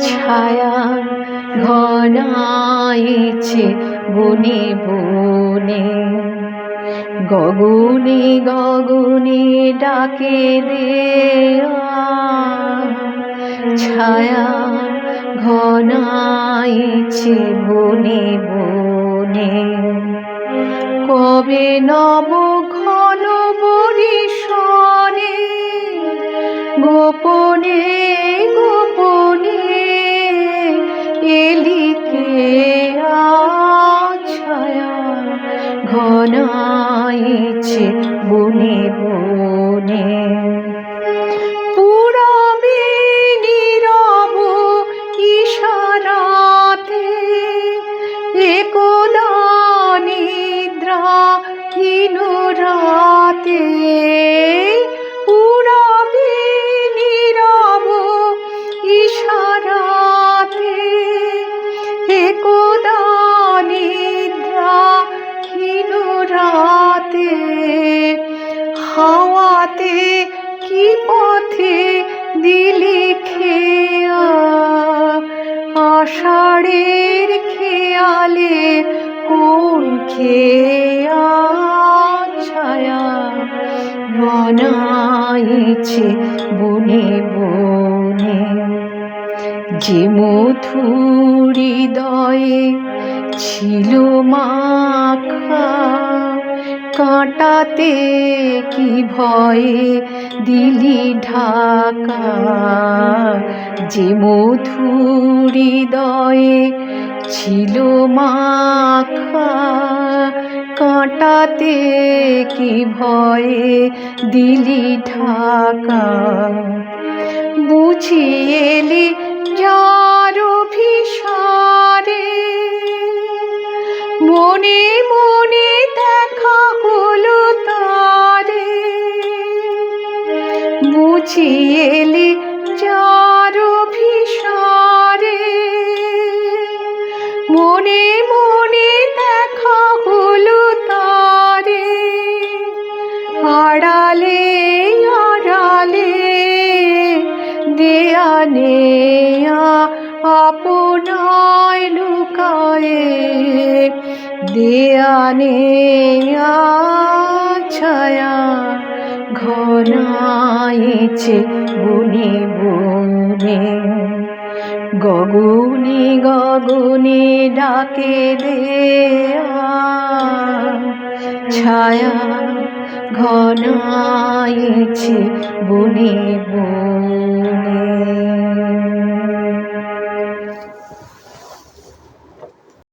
ছায়া ঘনাইছে বনে বনে। গগনে গগনে ডাকে দেয়া। ছায়া ঘনাইছে বনে বনে। কবে নব ঘন বরিশনে গোপনে গোপনে এলিকে ছায়া ঘনাইছে বনে বনে। আষাঢ়ের খেয়ালে কোন খেয়া ছায়া? বনাইছে বনে বনে যে মধুর হৃদয়ে ছিল মাখা, কাঁটাতে কি ভয়ে দিলি ঢাকা? যে মধুর হৃদয়ে ছিল মাখা। কাঁটাতে কি ভয়ে দিলি ঢাকা। বুঝিয়েলি যার ভিসারে মনে মনে দেখা হলো তারে। বুঝিয়েলি যার আড়ালে আড়ালে দেয়া নেয়া, আপনায় লুকায়ে দেয়া ছায়া, ঘনাইছে বনে বনে। গগনে গগনে ডাকে দেয়া, ছায়া ঘনাইছে বনে বনে।